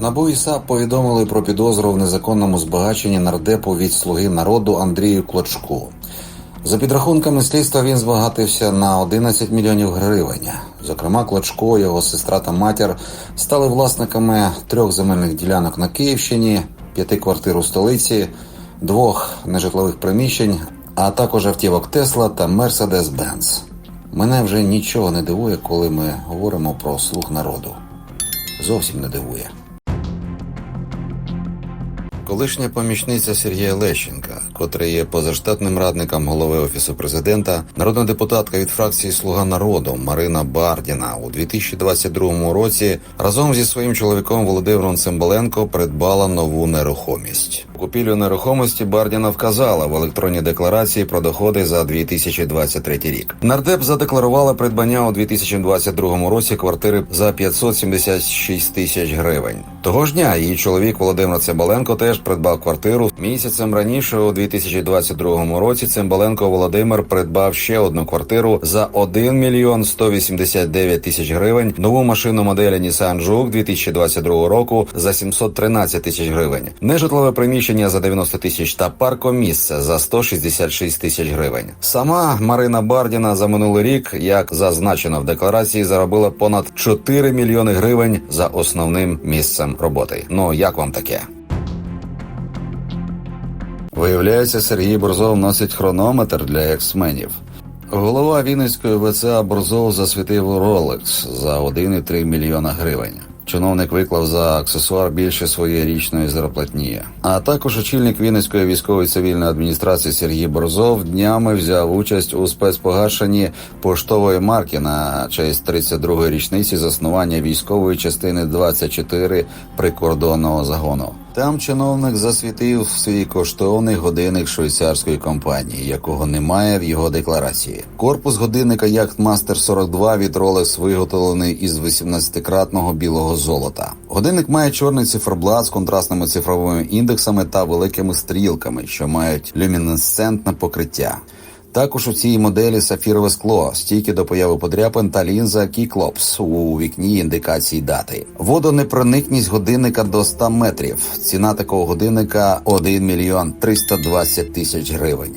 НАБУ і САП повідомили про підозру в незаконному збагаченні нардепу від слуги народу Андрію Клочку. За підрахунками слідства він збагатився на 11 мільйонів гривень. Зокрема, Клочко, його сестра та матір стали власниками трьох земельних ділянок на Київщині, п'яти квартир у столиці, двох нежитлових приміщень, а також автівок Тесла та Мерседес Бенц. Мене вже нічого не дивує, коли ми говоримо про слуг народу. Зовсім не дивує. Колишня помічниця Сергія Лещенка, котра є позаштатним радником голови офісу президента, народна депутатка від фракції Слуга народу Марина Бардіна у 2022 році разом зі своїм чоловіком Володимиром Цимбаленко придбала нову нерухомість. Купівлю нерухомості Бардіна вказала в електронній декларації про доходи за 2023 рік. Нардеп задекларувала придбання у 2022 році квартири за 576 тисяч гривень. Того ж дня її чоловік Володимир Цимбаленко теж придбав квартиру. Місяцем раніше, у 2022 році, Цимбаленко Володимир придбав ще одну квартиру за 1 мільйон 189 тисяч гривень, нову машину моделі Nissan Juke 2022 року за 713 тисяч гривень, нежитлове приміщення за 90 тисяч та паркомісце за 166 тисяч гривень. Сама Марина Бардіна за минулий рік, як зазначено в декларації, заробила понад 4 мільйони гривень за основним місцем роботи. Ну як вам таке? Виявляється, Сергій Борзов носить хронометр для ексменів. Голова Вінницької ВЦА Борзов засвітив Rolex за 1,3 мільйона гривень. Чиновник виклав за аксесуар більше своєї річної зарплатні. А також очільник Вінницької військової цивільної адміністрації Сергій Борзов днями взяв участь у спецпогашенні поштової марки на честь 32-ї річниці заснування військової частини 24 прикордонного загону. Там чиновник засвітив свій коштовний годинник швейцарської компанії, якого немає в його декларації. Корпус годинника Яхтмастер 42 від Rolex виготовлений із 18-кратного білого золота. Годинник має чорний циферблат з контрастними цифровими індексами та великими стрілками, що мають люмінесцентне покриття. Також у цій моделі сафірове скло, стійки до появи подряпин та лінза Кіклопс у вікні індикації дати. Водонепроникність годинника до 100 метрів. Ціна такого годинника 1 мільйон 320 тисяч гривень.